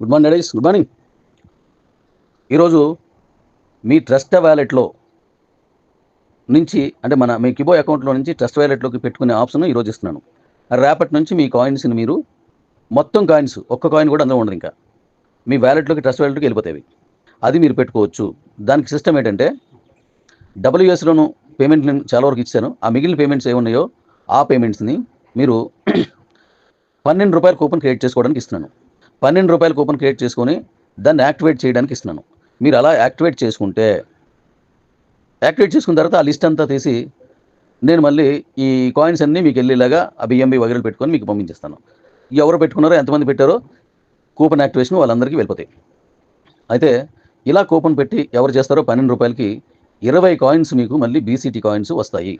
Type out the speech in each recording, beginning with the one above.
Good morning daddies good morning. ఈరోజు మీ trust వ్యాలెట్లో నుంచి అంటే మన మీ కిబో అకౌంట్లో నుంచి ట్రస్ట్ వ్యాలెట్లోకి పెట్టుకునే ఆప్షన్ ఈరోజు ఇస్తున్నాను. రేపటి నుంచి మీ కాయిన్స్ని మీరు మొత్తం కాయిన్స్ ఒక్క కాయిన్ కూడా అందులో ఉండదు ఇంకా. మీ వ్యాలెట్లోకి ట్రస్ట్ వ్యాలెట్లోకి వెళ్ళిపోతాయి. అది మీరు పెట్టుకోవచ్చు. దానికి సిస్టమ్ ఏంటంటే డబ్ల్యూఎస్లోను పేమెంట్ నేను చాలా వరకు ఇచ్చాను. ఆ మిగిలిన పేమెంట్స్ ఏమున్నాయో ఆ పేమెంట్స్ని మీరు పన్నెండు రూపాయల కూపన్ క్రియేట్ చేసుకోవడానికి ఇస్తున్నాను. పన్నెండు రూపాయల కూపన్ క్రియేట్ చేసుకొని దాన్ని యాక్టివేట్ చేయడానికి ఇస్తున్నాను. మీరు అలా యాక్టివేట్ చేసుకుంటే యాక్టివేట్ చేసుకున్న తర్వాత ఆ లిస్ట్ అంతా తీసి నేను మళ్ళీ ఈ కాయిన్స్ అన్నీ మీకు వెళ్ళేలాగా ఆ బిఎంబి వగైరా పెట్టుకొని మీకు పంపించేస్తాను. ఎవరు పెట్టుకున్నారో ఎంతమంది పెట్టారో కూపన్ యాక్టివేషన్ వాళ్ళందరికీ వెళ్ళిపోతాయి. అయితే ఇలా కూపన్ పెట్టి ఎవరు చేస్తారో పన్నెండు రూపాయలకి ఇరవై కాయిన్స్ మీకు మళ్ళీ బీసీటీ కాయిన్స్ వస్తాయి.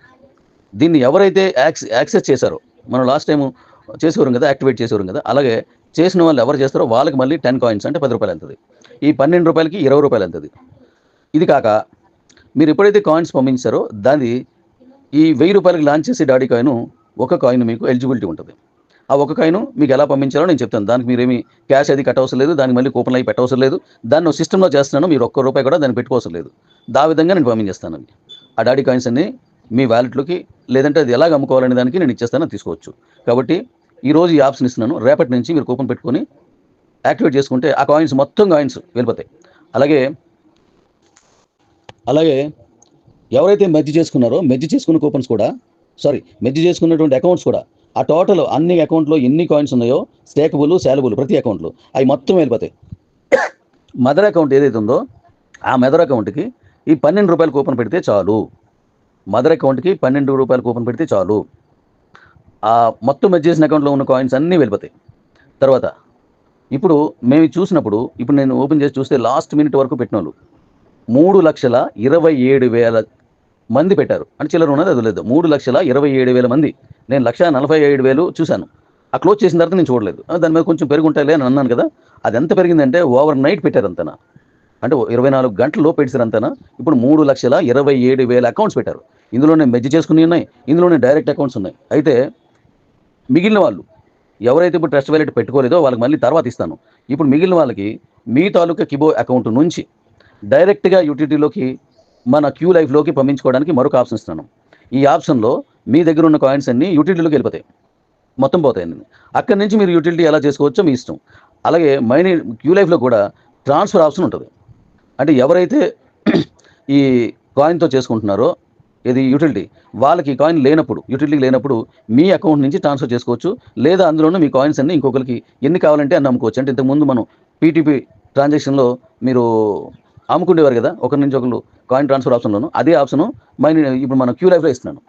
దీన్ని ఎవరైతే యాక్స్ యాక్సెస్ చేశారో మనం లాస్ట్ టైం చేసేవారు కదా యాక్టివేట్ చేసేవారు కదా అలాగే చేసిన వాళ్ళు ఎవరు చేస్తారో వాళ్ళకి మళ్ళీ టెన్ కాయిన్స్ అంటే పది రూపాయలు వెళ్తుంది. ఈ పన్నెండు రూపాయలకి ఇరవై రూపాయలు వెళ్తుంది. ఇది కాక మీరు ఎప్పుడైతే కాయిన్స్ పంపించారో దాన్ని ఈ వెయ్యి రూపాయలకి లాంచ్ చేసే డాడీ కాయిన్ ఒక కాయిన్ మీకు ఎలిజిబిలిటీ ఉంటుంది. ఆ ఒక కాయిన్ మీకు ఎలా పంపించాలో నేను చెప్తాను. దానికి మీరేమి క్యాష్ అది కట్టవసరం లేదు దానికి మళ్ళీ కూపన్లు అవి పెట్టవసరం లేదు. దాన్ని సిస్టంలో చేస్తున్నాను మీరు ఒక్క రూపాయి కూడా దాన్ని పెట్టుకోవసరం లేదు. దా విధంగా నేను పంపించేస్తాను అవి. ఆ డాడీ కాయిన్స్ అన్ని మీ వ్యాలెట్లోకి లేదంటే అది ఎలాగ అమ్ముకోవాలనే దానికి నేను ఇచ్చేస్తాను తీసుకోవచ్చు. కాబట్టి ఈ రోజు ఈ ఆప్షన్ ఇస్తున్నాను. రేపటి నుంచి మీరు కూపన్ పెట్టుకొని యాక్టివేట్ చేసుకుంటే ఆ కాయిన్స్ మొత్తం కాయిన్స్ వెళ్ళిపోతాయి. అలాగే అలాగే ఎవరైతే మెర్జ్ చేసుకున్నారో మెర్జ్ చేసుకున్న కూపన్స్ కూడా సారీ మెర్జ్ చేసుకున్నటువంటి అకౌంట్స్ కూడా ఆ టోటల్ అన్ని అకౌంట్లో ఎన్ని కాయిన్స్ ఉన్నాయో స్టేకబుల్ శాలబుల్ ప్రతి అకౌంట్లో అవి మొత్తం వెళ్ళిపోతాయి. మదర్ అకౌంట్ ఏదైతే ఉందో ఆ మదర్ అకౌంట్కి ఈ పన్నెండు రూపాయల కూపన్ పెడితే చాలు. మదర్ అకౌంట్కి పన్నెండు రూపాయల కూపన్ పెడితే చాలు. ఆ మొత్తం మెర్జ్ చేసిన అకౌంట్లో ఉన్న కాయిన్స్ అన్నీ వెళ్ళిపోతాయి. తర్వాత ఇప్పుడు మేము చూసినప్పుడు ఇప్పుడు నేను ఓపెన్ చేసి చూస్తే లాస్ట్ మినిట్ వరకు పెట్టిన వాళ్ళు మూడు లక్షల ఇరవై ఏడు వేల మంది పెట్టారు. అంటే చిల్లర ఉన్నది? అది లేదు. మూడు లక్షల ఇరవై ఏడు వేల మంది. నేను లక్ష నలభై ఏడు వేలు చూశాను. ఆ క్లోజ్ చేసిన తర్వాత నేను చూడలేదు. దాని మీద కొంచెం పెరుగుంటాయిలే అని అన్నాను కదా. అది ఎంత పెరిగిందంటే ఓవర్ నైట్ పెట్టారు అంతనా అంటే ఇరవై నాలుగు గంటల్లో పెట్టారు అంతనా ఇప్పుడు మూడు లక్షల ఇరవై ఏడు వేల అకౌంట్స్ పెట్టారు. ఇందులోనే మెజ్జి చేసుకుని ఉన్నాయి. ఇందులోనే డైరెక్ట్ అకౌంట్స్ ఉన్నాయి. అయితే మిగిలిన వాళ్ళు ఎవరైతే ఇప్పుడు ట్రస్ట్ వ్యాలెట్ పెట్టుకోలేదో వాళ్ళకి మళ్ళీ తర్వాత ఇస్తాను. ఇప్పుడు మిగిలిన వాళ్ళకి మీ తాలూకా కిబో అకౌంట్ నుంచి డైరెక్ట్గా యూటిలిటీలోకి మన క్యూ లైఫ్లోకి పంపించుకోవడానికి మరొక ఆప్షన్ ఇస్తున్నాను. ఈ ఆప్షన్లో మీ దగ్గర ఉన్న కాయిన్స్ అన్నీ యూటిలిటీలోకి వెళ్ళిపోతాయి. మొత్తం పోతాయండి అక్కడి నుంచి మీరు యూటిలిటీ ఎలా చేసుకోవచ్చో మీ ఇష్టం. అలాగే మైనీ క్యూ లైఫ్లో కూడా ట్రాన్స్ఫర్ ఆప్షన్ ఉంటుంది. అంటే ఎవరైతే ఈ కాయిన్తో చేసుకుంటున్నారో ఇది యూటిలిటీ వాళ్ళకి కాయిన్ లేనప్పుడు యూటిలిటీ లేనప్పుడు మీ అకౌంట్ నుంచి ట్రాన్స్ఫర్ చేసుకోవచ్చు. లేదా అందులోనూ మీ కాయిన్స్ అన్ని ఇంకొకరికి ఎన్ని కావాలంటే అన్ని అమ్ముకోవచ్చు. అంటే ఇంతకుముందు మనం పీటీపీ ట్రాన్సాక్షన్లో మీరు అమ్ముకునేవారు కదా ఒకరి నుంచి ఒకరు కాయిన్ ట్రాన్స్ఫర్ ఆప్షన్లోను అదే ఆప్షన్ మైన్ ఇప్పుడు మనం క్యూ లైఫ్లో ఇస్తున్నాను.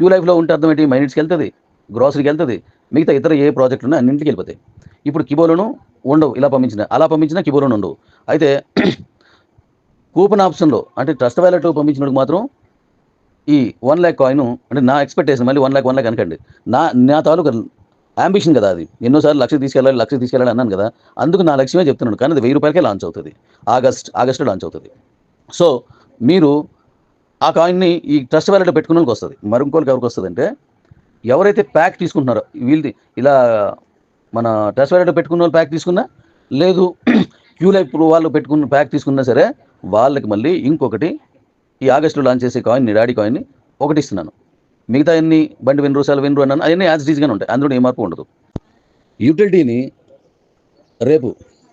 క్యూ లైఫ్లో ఉంటే అర్థం ఏంటి? మైనిట్స్కి వెళ్తుంది గ్రాసరీకి వెళ్తుంది మిగతా ఇతర ఏ ప్రాజెక్టులు ఉన్నా అన్నింటికి వెళ్ళిపోతాయి. ఇప్పుడు కిబోలోను ఉండవు ఇలా పంపించిన అలా పంపించినా కిబోలోను ఉండవు. అయితే కూపన్ ఆప్షన్లో అంటే ట్రస్ట్ వ్యాలెట్లో పంపించినప్పుడు మాత్రం ఈ వన్ ల్యాక్ కాయిన్ అంటే నా ఎక్స్పెక్టేషన్ మళ్ళీ వన్ ల్యాక్ వన్ ల్యాక్ అనకండి. నా నా తాలూకా అంబిషన్ కదా అది. ఎన్నోసార్లు లక్ష తీసుకెళ్ళాలి లక్ష తీసుకెళ్ళాలి అన్నాను కదా. అందుకు నా లక్ష్యమే చెప్తున్నాను. కానీ అది వెయ్యి రూపాయలకే లాంచ్ అవుతుంది. ఆగస్ట్ ఆగస్ట్లో లాంచ్ అవుతుంది. సో మీరు ఆ కాయిన్ని ఈ ట్రస్ట్ వ్యాలెట్లో పెట్టుకున్న వాళ్ళకి వస్తుంది. మరి ఎవరికి వస్తుంది అంటే ఎవరైతే ప్యాక్ తీసుకుంటున్నారో వీళ్ళది ఇలా మన ట్రస్ట్ వ్యాలెట్లో పెట్టుకున్న వాళ్ళు ప్యాక్ తీసుకున్నా లేదు క్యూ లైఫ్ వాళ్ళు పెట్టుకున్న ప్యాక్ తీసుకున్నా సరే వాళ్ళకి మళ్ళీ ఇంకొకటి ఈ ఆగస్టులో లాంచ్ చేసే కాయిన్ డాడీ కాయిన్ని ఒకటి ఇస్తున్నాను మిగతా అన్ని బండి వెన్ను రూసాలు వెన్ను అన్నాను అవన్నీ యాజ్ డీజ్గానే ఉంటాయి. అందులో ఏ మార్పు ఉండదు. యూటిలిటీని రేపు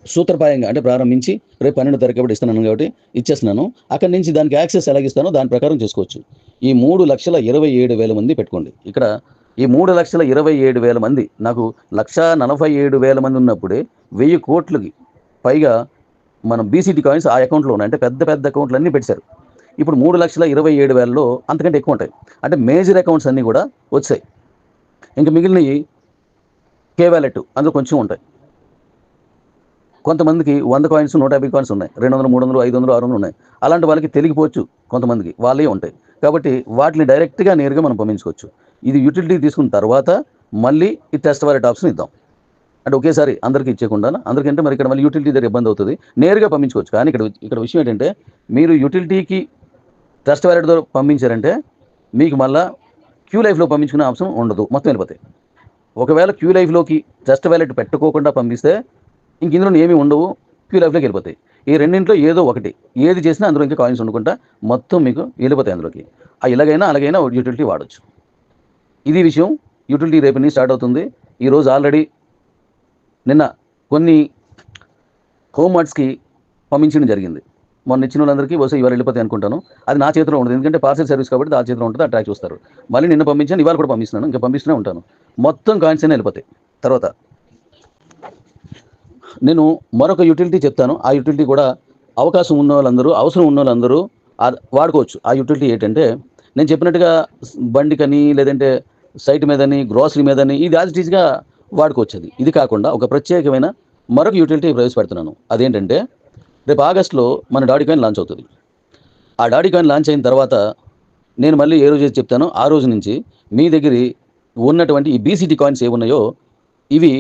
సూత్రపాయంగా అంటే ప్రారంభించి రేపు పన్నెండు తారీఖు ఇస్తున్నాను కాబట్టి ఇచ్చేస్తున్నాను. అక్కడి నుంచి దానికి యాక్సెస్ ఎలాగిస్తానో దాని ప్రకారం చేసుకోవచ్చు. ఈ మూడు లక్షల ఇరవై ఏడు వేల మంది పెట్టుకోండి. ఇక్కడ ఈ మూడు లక్షల ఇరవై ఏడు వేల మంది నాకు లక్ష నలభై ఏడు వేల మంది ఉన్నప్పుడే వెయ్యి కోట్లకి పైగా మనం బీసీటీ కాయిన్స్ ఆ అకౌంట్లో ఉన్నాయి అంటే పెద్ద పెద్ద అకౌంట్లు అన్నీ పెట్టారు ఇప్పుడు మూడు లక్షల ఇరవై ఏడు వేలలో అంతకంటే ఎక్కువ ఉంటాయి. అంటే మేజర్ అకౌంట్స్ అన్నీ కూడా వచ్చాయి. ఇంకా మిగిలినవి కే వ్యాలెట్ అందులో కొంచెం ఉంటాయి. కొంతమందికి వంద కాయిన్స్ నూట యాభై కాయిన్స్ ఉన్నాయి. రెండు వందలు మూడు వందలు ఐదు వందలు ఆరు వందలు ఉన్నాయి. అలాంటి వాళ్ళకి తెలిగిపోవచ్చు కొంతమందికి. వాళ్ళే ఉంటాయి. కాబట్టి వాటిని డైరెక్ట్గా నేరుగా మనం పంపించుకోవచ్చు. ఇది యూటిలిటీ తీసుకున్న తర్వాత మళ్ళీ ఈ టెస్ట్ వాలెట్ ఆప్షన్ ఇద్దాం. అంటే ఒకేసారి అందరికీ ఇచ్చేయకుండా అందరికంటే మరి ఇక్కడ మళ్ళీ యూటిలిటీ దగ్గర ఇబ్బంది అవుతుంది. నేరుగా పంపించుకోవచ్చు. కానీ ఇక్కడ ఇక్కడ విషయం ఏంటంటే మీరు యూటిలిటీకి ట్రస్ట్ వ్యాలెట్ ద్వారా పంపించారంటే మీకు మళ్ళా క్యూ లైఫ్లో పంపించుకునే ఆప్షన్ ఉండదు. మొత్తం వెళ్ళిపోతాయి. ఒకవేళ క్యూ లైఫ్లోకి ట్రస్ట్ వ్యాలెట్ పెట్టుకోకుండా పంపిస్తే ఇంక ఇందులో ఏమీ ఉండవు. క్యూ లైఫ్లోకి వెళ్ళిపోతాయి. ఈ రెండింట్లో ఏదో ఒకటి. ఏది చేసినా అందులో ఇంకా కాయిన్స్ వండుకుంటా మొత్తం మీకు వెళ్ళిపోతాయి అందులోకి. ఆ ఇలాగైనా అలాగైనా యూటిలిటీ వాడచ్చు. ఇది విషయం యూటిలిటీ రేపు నుంచి స్టార్ట్ అవుతుంది. ఈరోజు ఆల్రెడీ నిన్న కొన్ని హోమ్ మార్ట్స్కి పంపించడం జరిగింది. మొన్న ఇచ్చిన వాళ్ళందరికీ బహుశా ఇవాళ వెళ్ళిపోతాయి అనుకుంటాను. అది నా చేతిలో ఉండదు. ఎందుకంటే పార్సల్ సర్వీస్ కాబట్టి నా చేతిలో ఉంటుంది ఆ ట్రాక్ చూస్తారు. మళ్ళీ నిన్న పంపించాను ఇవాళ కూడా పంపిస్తున్నాను. ఇంకా పంపిస్తూనే ఉంటాను. మొత్తం కాయిన్స్ అయినా వెళ్ళిపోతాయి. తర్వాత నేను మరొక యూటిలిటీ చెప్తాను. ఆ యూటిలిటీ కూడా అవకాశం ఉన్న వాళ్ళందరూ అవసరం ఉన్న వాళ్ళందరూ వాడుకోవచ్చు. ఆ యూటిలిటీ ఏంటంటే నేను చెప్పినట్టుగా బండికని లేదంటే సైట్ మీదని గ్రోసరీ మీదని ఇది యాజ్ వాడుకోవచ్చు అది. ఇది కాకుండా ఒక ప్రత్యేకమైన మరొక యూటిలిటీ ప్రవేశపెడుతున్నాను. అదేంటంటే రేపు ఆగస్టులో మన డాడీ కాయిన్ లాంచ్ అవుతుంది. ఆ డాడీ కాయిన్ లాంచ్ అయిన తర్వాత నేను మళ్ళీ ఏ రోజు చెప్తాను చెప్తానో ఆ రోజు నుంచి మీ దగ్గర ఉన్నటువంటి ఈ బీసీటీ కాయిన్స్ ఏమున్నాయో ఇవి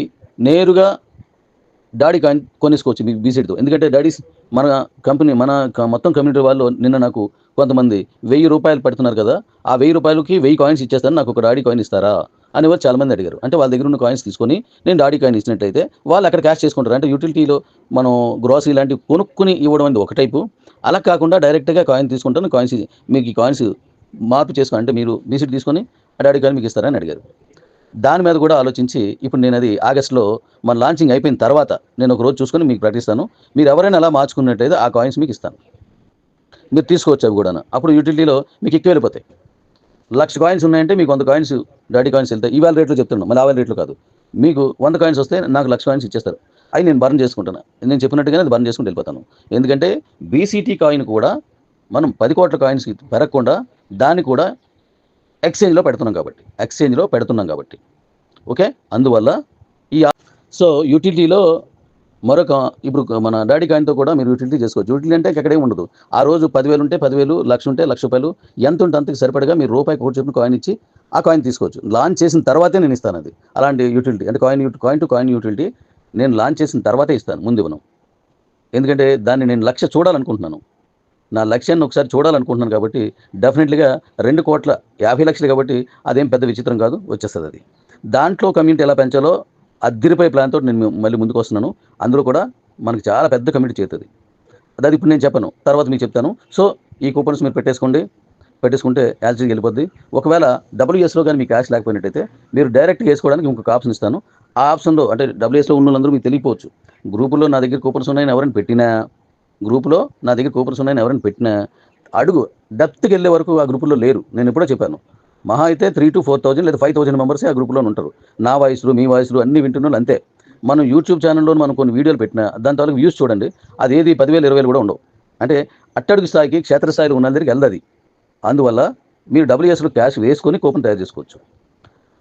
నేరుగా డాడీ కాయిన్ కొనేసుకోవచ్చు మీ బీసీటీతో ఎందుకంటే డాడీస్ మన కంపెనీ మన మొత్తం కమ్యూనిటీ వాళ్ళు నిన్న నాకు కొంతమంది వెయ్యి రూపాయలు పెడుతున్నారు కదా ఆ వెయ్యి రూపాయలకి వెయ్యి కాయిన్స్ ఇచ్చేస్తాను నాకు ఒక డాడీ కాయిన్ ఇస్తారా? అని వాళ్ళు చాలా మంది అడిగారు. అంటే వాళ్ళ దగ్గర ఉన్న కాయిన్స్ తీసుకొని నేను డాడీ కాయిన్ ఇచ్చినట్టయితే వాళ్ళు అక్కడ క్యాష్ చేసుకుంటారు. అంటే యూటిలిటీలో మనం గ్రోసరీ లాంటివి కొనుక్కుని ఇవ్వడం అనేది ఒక టైపు అలా కాకుండా డైరెక్ట్గా కాయిన్ తీసుకుంటాను. కాయిన్స్ మీకు ఈ కాయిన్స్ మార్పు చేసుకుని అంటే మీరు బీసీటీ తీసుకొని ఆ డాడీ కాయిన్ మీకు ఇస్తారని అడిగారు. దాని మీద కూడా ఆలోచించి ఇప్పుడు నేను అది ఆగస్ట్లో మన లాంచింగ్ అయిపోయిన తర్వాత నేను ఒక రోజు చూసుకొని మీకు ప్రకటిస్తాను. మీరు ఎవరైనా అలా మార్చుకున్నట్టయితే ఆ కాయిన్స్ మీకు ఇస్తాను. మీరు తీసుకోవచ్చు అవి కూడా అప్పుడు యూటిలిటీలో మీకు ఎక్కువ వెళ్ళిపోతాయి లక్ష కాయిన్స్ ఉన్నాయంటే మీకు వంద కాయిన్స్ డాడీ కాయిన్స్ వెళ్తాయి ఇవాళ రేట్లో చెప్తున్నాను మళ్ళీ ఆవేళ రేట్లు కాదు. మీకు వంద కాయిన్స్ వస్తే నాకు లక్ష కాయిన్స్ ఇచ్చేస్తారు. అవి నేను బర్న్ చేసుకుంటాను. నేను చెప్పినట్టుగానే అది బర్న్ చేసుకుంటూ వెళ్ళిపోతాను. ఎందుకంటే బీసీటీ కాయిన్ కూడా మనం పది కోట్ల కాయిన్స్ పెరగకుండా దాన్ని కూడా ఎక్స్చేంజ్లో పెడుతున్నాం కాబట్టి. ఎక్స్చేంజ్లో పెడుతున్నాం కాబట్టి. ఓకే అందువల్ల ఈ సో యూటిలిటీలో మరొక ఇప్పుడు మన డాడీ కాయిన్తో కూడా మీరు యూటిలిటీ చేసుకోవచ్చు. యూటిలిటీ అంటే ఎక్కడే ఉండదు. ఆ రోజు పదివేలు ఉంటే పదివేలు లక్ష ఉంటే లక్ష రూపాయలు ఎంత ఉంటే అంతకు సరిపడగా మీరు రూపాయి కోటి చెప్పిన కాయిన్ ఇచ్చి ఆ కాయిన్ తీసుకోవచ్చు. లాంచ్ చేసిన తర్వాతే నేను ఇస్తాను అది. అలాంటి యూటిలిటీ అంటే coin coin to coin utility నేను లాంచ్ చేసిన తర్వాతే ఇస్తాను ముందు ఇవ్వను ఎందుకంటే దాన్ని నేను లక్ష్య చూడాలనుకుంటున్నాను. నా లక్ష్యాన్ని ఒకసారి చూడాలనుకుంటున్నాను కాబట్టి డెఫినెట్లీగా రెండు కోట్ల యాభై లక్షలు కాబట్టి అదేం పెద్ద విచిత్రం కాదు వచ్చేస్తుంది అది. దాంట్లో కమ్యూనిటీ ఎలా పెంచాలో అద్దరిపై ప్లాన్తో నేను మళ్ళీ ముందుకు వస్తున్నాను. అందులో కూడా మనకి చాలా పెద్ద కమిటీ చేస్తుంది అది ఇప్పుడు నేను చెప్పను. తర్వాత మీకు చెప్తాను. సో ఈ కూపన్స్ మీరు పెట్టేసుకోండి. పెట్టేసుకుంటే యాల్సీకి వెళ్ళిపోద్ది. ఒకవేళ డబ్ల్యూఎస్లో కానీ మీకు క్యాష్ లేకపోయినట్టయితే మీరు డైరెక్ట్ వేసుకోవడానికి ఇంకొక ఆప్షన్ ఇస్తాను. ఆ ఆప్షన్లో అంటే డబ్ల్యూఎస్లో ఉన్న వాళ్ళందరూ మీకు తెలియపోవచ్చు గ్రూపులో నా దగ్గర కూపన్స్ ఉన్నాయని ఎవరైనా పెట్టినా గ్రూపులో నా దగ్గర కూపన్స్ ఉన్నాయని ఎవరైనా పెట్టినా అడుగు డెప్త్కి వెళ్ళే వరకు ఆ గ్రూపులో లేరు. నేను ఎప్పుడో చెప్పాను. మహా అయితే త్రీ టు ఫోర్ థౌజండ్ లేదా ఫైవ్ థౌజండ్ మెంబర్సే ఆ గ్రూప్లో ఉంటారు. నా వాయిస్లు మీ వాయిస్లు అన్ని వింటున్న వాళ్ళు అంతే. మనం యూట్యూబ్ ఛానల్లో మనం కొన్ని వీడియోలు పెట్టినా దాని తాలూకు వ్యూస్ చూడండి అది ఏది పదివేలు ఇరవై కూడా ఉండవు. అంటే అట్టడుగు స్థాయికి క్షేత్రస్థాయిలో ఉన్న దగ్గరికి వెళ్ళదు అందువల్ల మీరు డబ్ల్యూఎస్లో క్యాష్ వేసుకొని కూపన్ తయారు చేసుకోవచ్చు.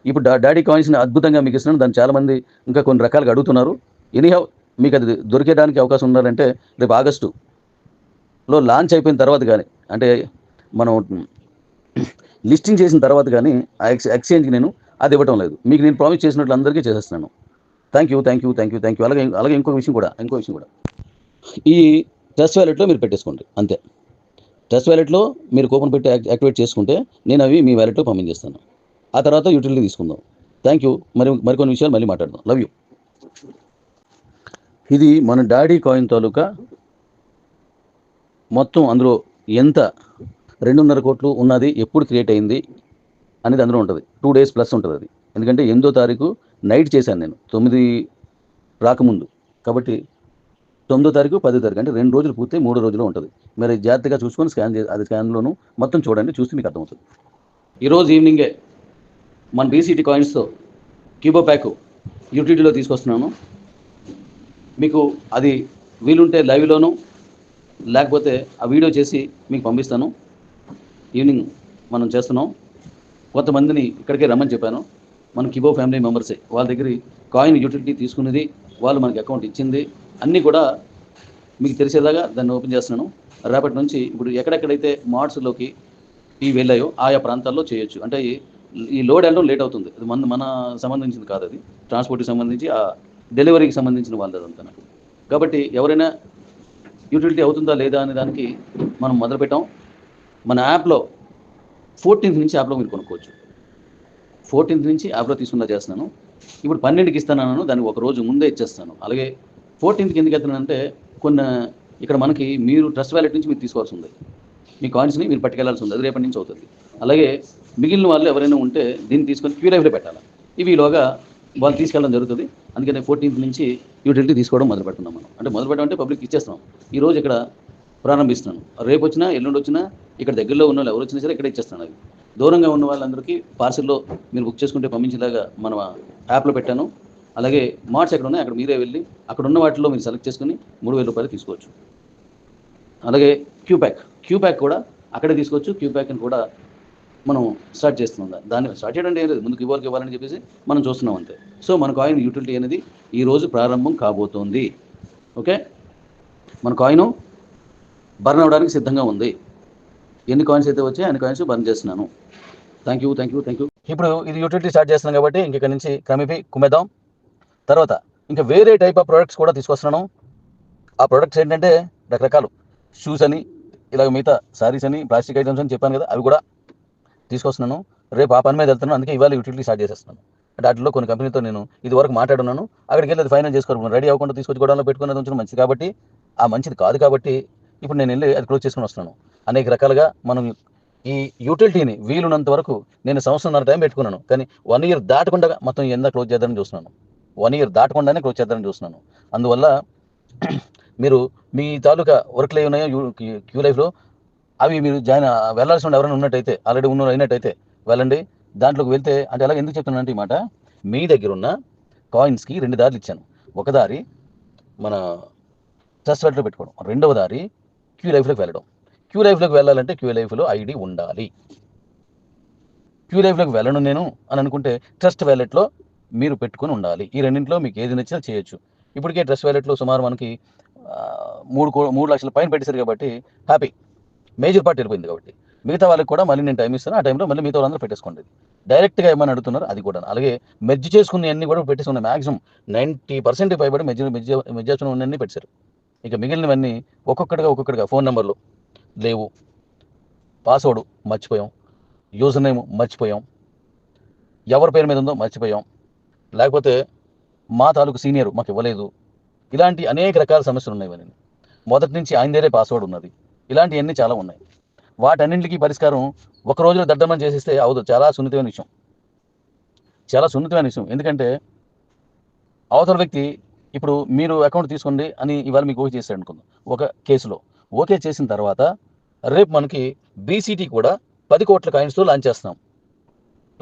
ఇప్పుడు డా డాడీ కాయిన్స్ని అద్భుతంగా మీకు ఇస్తున్నాను దాన్ని చాలామంది ఇంకా కొన్ని రకాలుగా అడుగుతున్నారు. ఎనీహౌ మీకు అది దొరికేయడానికి అవకాశం ఉన్నారంటే రేపు ఆగస్టులో లాంచ్ అయిపోయిన తర్వాత కానీ అంటే మనం లిస్టింగ్ చేసిన తర్వాత కానీ ఆ ఎక్స్ ఎక్స్చేంజ్కి నేను అది ఇవ్వటం లేదు. మీకు నేను ప్రామిస్ చేసినట్లు అందరికీ చేసేస్తున్నాను. Thank you thank you thank you thank you అలాగే అలాగే ఇంకో విషయం కూడా ఇంకో విషయం కూడా. ఈ ట్రస్ట్ వ్యాలెట్లో మీరు పెట్టేసుకోండి అంతే. ట్రస్ట్ వ్యాలెట్లో మీరు కూపన్ పెట్టి యాక్- యాక్టివేట్ చేసుకుంటే నేను అవి మీ వ్యాలెట్లో పంపించేస్తాను. ఆ తర్వాత యూటిలిటీ తీసుకుందాం. థ్యాంక్ యూ మరి మరికొన్ని విషయాలు మళ్ళీ మాట్లాడదాం. లవ్ యూ ఇది మన డాడీ కాయిన్ తాలూకా మొత్తం అందులో ఎంత రెండున్నర కోట్లు ఉన్నది ఎప్పుడు క్రియేట్ అయింది అనేది అందులో ఉంటుంది. టూ డేస్ ప్లస్ ఉంటుంది అది. ఎందుకంటే ఎనిమిదో తారీఖు నైట్ చేశాను నేను. తొమ్మిది రాకముందు. కాబట్టి తొమ్మిదో తారీఖు పదో తారీఖు అంటే రెండు రోజులు పూర్తి మూడో రోజులో ఉంటుంది. మరి జాగ్రత్తగా చూసుకొని స్కాన్ చే అది స్కాన్లోను మొత్తం చూడండి చూస్తే మీకు అర్థమవుతుంది. ఈరోజు ఈవినింగే మన బీసీటీ కాయిన్స్తో క్యూబో ప్యాక్ యూటీటీలో తీసుకొస్తున్నాను. మీకు అది వీలుంటే లైవ్లోను లేకపోతే ఆ వీడియో చేసి మీకు పంపిస్తాను. ఈవినింగ్ మనం చేస్తున్నాం. కొంతమందిని ఇక్కడికే రమ్మని చెప్పాను. మన కిబో ఫ్యామిలీ మెంబర్సే. వాళ్ళ దగ్గర కాయిన్ యూటిలిటీ తీసుకున్నది. వాళ్ళు మనకి అకౌంట్ ఇచ్చింది. అన్నీ కూడా మీకు తెలిసేలాగా దాన్ని ఓపెన్ చేస్తున్నాను. రేపటి నుంచి ఇప్పుడు ఎక్కడెక్కడైతే మార్ట్స్లోకి ఇవి వెళ్ళాయో ఆయా ప్రాంతాల్లో చేయొచ్చు. అంటే ఈ- ఈ లోడ్ వెళ్ళడం లేట్ అవుతుంది. అది మన మన సంబంధించింది కాదు అది. ట్రాన్స్పోర్ట్కి సంబంధించి ఆ డెలివరీకి సంబంధించిన వాళ్ళది అదంతా నాకు. కాబట్టి ఎవరైనా యూటిలిటీ అవుతుందా లేదా అనే దానికి మనం మొదలుపెట్టాం. మన యాప్లో ఫోర్టీన్త్ నుంచి యాప్లో మీరు కొనుక్కోవచ్చు. ఫోర్టీన్త్ నుంచి యాప్లో తీసుకున్నా చేస్తున్నాను. ఇప్పుడు పన్నెండుకి ఇస్తాను దాన్ని ఒక రోజు ముందే ఇచ్చేస్తాను. అలాగే ఫోర్టీన్త్కి ఎందుకు వెళ్తున్నానంటే కొన్ని ఇక్కడ మనకి మీరు ట్రస్ట్ వ్యాలెట్ నుంచి మీరు తీసుకోవాల్సి ఉంది. మీ కాయిన్స్ని మీరు పట్టుకెళ్ళాల్సి ఉంది. అది రేపటి నుంచి అవుతుంది. అలాగే మిగిలిన వాళ్ళు ఎవరైనా ఉంటే దీన్ని తీసుకొని క్యూ లైఫ్లో పెట్టాలి? ఇవిలోగా వాళ్ళు తీసుకెళ్ళడం జరుగుతుంది. అందుకనే ఫోర్టీన్త్ నుంచి యూటిలిటీ తీసుకోవడం మొదలు పెడుతున్నాం మనం. అంటే మొదలు పెట్టడం అంటే పబ్లిక్ ఇచ్చేస్తాం ఈరోజు ఇక్కడ ప్రారంభిస్తున్నాను. రేపు వచ్చినా ఎల్లుండి వచ్చినా ఇక్కడ దగ్గరలో ఉన్న వాళ్ళు ఎవరు వచ్చినా సరే ఇక్కడ ఇచ్చేస్తాను అవి దూరంగా ఉన్న వాళ్ళందరికీ పార్సిల్లో మీరు బుక్ చేసుకుంటే పంపించేలాగా మన యాప్లో పెట్టాను. అలాగే మార్ట్స్ ఎక్కడ ఉన్నాయి అక్కడ మీరే వెళ్ళి అక్కడ ఉన్న వాటిలో మీరు సెలెక్ట్ చేసుకుని మూడు వేల రూపాయలు తీసుకోవచ్చు. అలాగే క్యూప్యాక్. క్యూప్యాక్ కూడా అక్కడే తీసుకోవచ్చు. క్యూప్యాక్ని కూడా మనం స్టార్ట్ చేస్తున్నాం. దాన్ని స్టార్ట్ చేయడం అంటే ఏం లేదు. ముందుకు ఇవ్వాలి ఇవ్వాలని చెప్పేసి మనం చూస్తున్నాం అంతే. సో మన కాయిన్ యూటిలిటీ అనేది ఈరోజు ప్రారంభం కాబోతోంది. ఓకే? మన కాయిన్ బర్న్ అవ్వడానికి సిద్ధంగా ఉంది. ఎన్ని కాయిన్స్ అయితే వచ్చాయి అన్ని కాయిన్స్ బర్న్ చేస్తున్నాను. Thank you thank you thank you ఇప్పుడు ఇది యూటిలిటీ స్టార్ట్ చేస్తున్నాం కాబట్టి ఇంక ఇక్కడ నుంచి క్రమిపి కుమ్మేద్దాం. తర్వాత ఇంకా వేరే టైప్ ఆఫ్ ప్రొడక్ట్స్ కూడా తీసుకొస్తున్నాను. ఆ ప్రొడక్ట్స్ ఏంటంటే రకరకాలు. షూస్ అని ఇలాగ మిగతా సారీస్ అని ప్లాస్టిక్ ఐటమ్స్ అని చెప్పాను కదా అవి కూడా తీసుకొస్తున్నాను. రేపు ఆ పని మీద వెళ్తున్నాను అందుకే ఇవాళ యూటిలిటీ స్టార్ట్ చేసేస్తున్నాను. అంటే వాటిలో కొన్ని కంపెనీతో నేను ఇది వరకు మాట్లాడున్నాను. అక్కడికి వెళ్ళి అది ఫైనల్ చేసుకోవాలి. రెడీ అవ్వకుండా తీసుకొచ్చి గోడంలో పెట్టుకున్నది ఉంచడం మంచిది కాబట్టి ఆ మంచిది కాదు కాబట్టి ఇప్పుడు నేను వెళ్ళి అది క్లోజ్ చేసుకుని వస్తున్నాను. అనేక రకాలుగా మనం ఈ యూటిలిటీని వీలున్నంత వరకు నేను సంవత్సరంన్నర టైం పెట్టుకున్నాను. కానీ వన్ ఇయర్ దాటకుండా మొత్తం ఎంత క్లోజ్ చేద్దామని చూస్తున్నాను. వన్ ఇయర్ దాటకుండానే క్లోజ్ చేద్దామని చూస్తున్నాను. అందువల్ల మీరు మీ తాలూకా వర్క్లు ఏమి ఉన్నాయో యూ- క్యూ- లైఫ్లో అవి మీరు జాయిన్ వెళ్ళాల్సిన ఎవరైనా ఉన్నట్టయితే ఆల్రెడీ ఉన్న అయినట్టయితే వెళ్ళండి. దాంట్లోకి వెళ్తే అంటే అలాగే ఎందుకు చెప్తున్నానంటే ఈ మాట మీ దగ్గర ఉన్న కాయిన్స్కి రెండు దారులు ఇచ్చాను. ఒక దారి మన ట్రస్ట్ వాటిలో పెట్టుకోవడం. రెండవ దారి క్యూ లైఫ్లోకి వెళ్ళడం. క్యూ లైఫ్లోకి వెళ్ళాలంటే క్యూ లైఫ్లో ఐడి ఉండాలి. క్యూ లైఫ్లోకి వెళ్ళను నేను అని అనుకుంటే ట్రస్ట్ వ్యాలెట్లో మీరు పెట్టుకొని ఉండాలి. ఈ రెండింటిలో మీకు ఏది నచ్చినా చేయొచ్చు. ఇప్పటికే ట్రస్ట్ వ్యాలెట్లో సుమారు మనకి మూడు మూడు లక్షల పైన పెట్టేశారు కాబట్టి హ్యాపీ. మేజర్ పార్ట్ వెళ్ళిపోయింది కాబట్టి. మిగతా వాళ్ళకి కూడా మళ్ళీ నేను టైం ఇస్తాను ఆ టైంలో మళ్ళీ మిగతా వాళ్ళందరూ పెట్టేసుకోండి. డైరెక్ట్గా ఏమైనా అడుగుతున్నారు అది కూడా. అలాగే మెర్జ్ చేసుకున్న అన్ని కూడా పెట్టేసుకున్నాయి మాక్సిమం నైంటీ పర్సెంట్ పైబడి మెర్జ్ మెర్జ్ మెర్జ్ చేసుకున్న అన్ని పెట్టారు ఇక మిగిలినవన్నీ ఒక్కొక్కటిగా ఒక్కొక్కటిగా ఫోన్ నెంబర్లు. లేవు. పాస్వర్డ్ మర్చిపోయాం. యూజర్ నేమ్ మర్చిపోయాం. ఎవరి పేరు మీద ఉందో మర్చిపోయాం. లేకపోతే మా తాలూకు సీనియర్ మాకు ఇవ్వలేదు. ఇలాంటి అనేక రకాల సమస్యలు ఉన్నాయి ఇవన్నీ. మొదటి నుంచి ఆయన దగ్గరే పాస్వర్డ్ ఉన్నది. ఇలాంటివన్నీ చాలా ఉన్నాయి. వాటన్నింటికి పరిష్కారం ఒక రోజులో దడ్డమని చేసేస్తే అవదు. చాలా సున్నితమైన విషయం. చాలా సున్నితమైన విషయం. ఎందుకంటే అవతల వ్యక్తి ఇప్పుడు మీరు అకౌంట్ తీసుకోండి అని ఇవాళ మీకు ఓకే చేశారు అనుకుందాం. ఒక కేసులో. ఓకే చేసిన తర్వాత రేపు మనకి బీసీటీ కూడా పది కోట్ల కాయిన్స్తో లాంచ్ చేస్తున్నాం.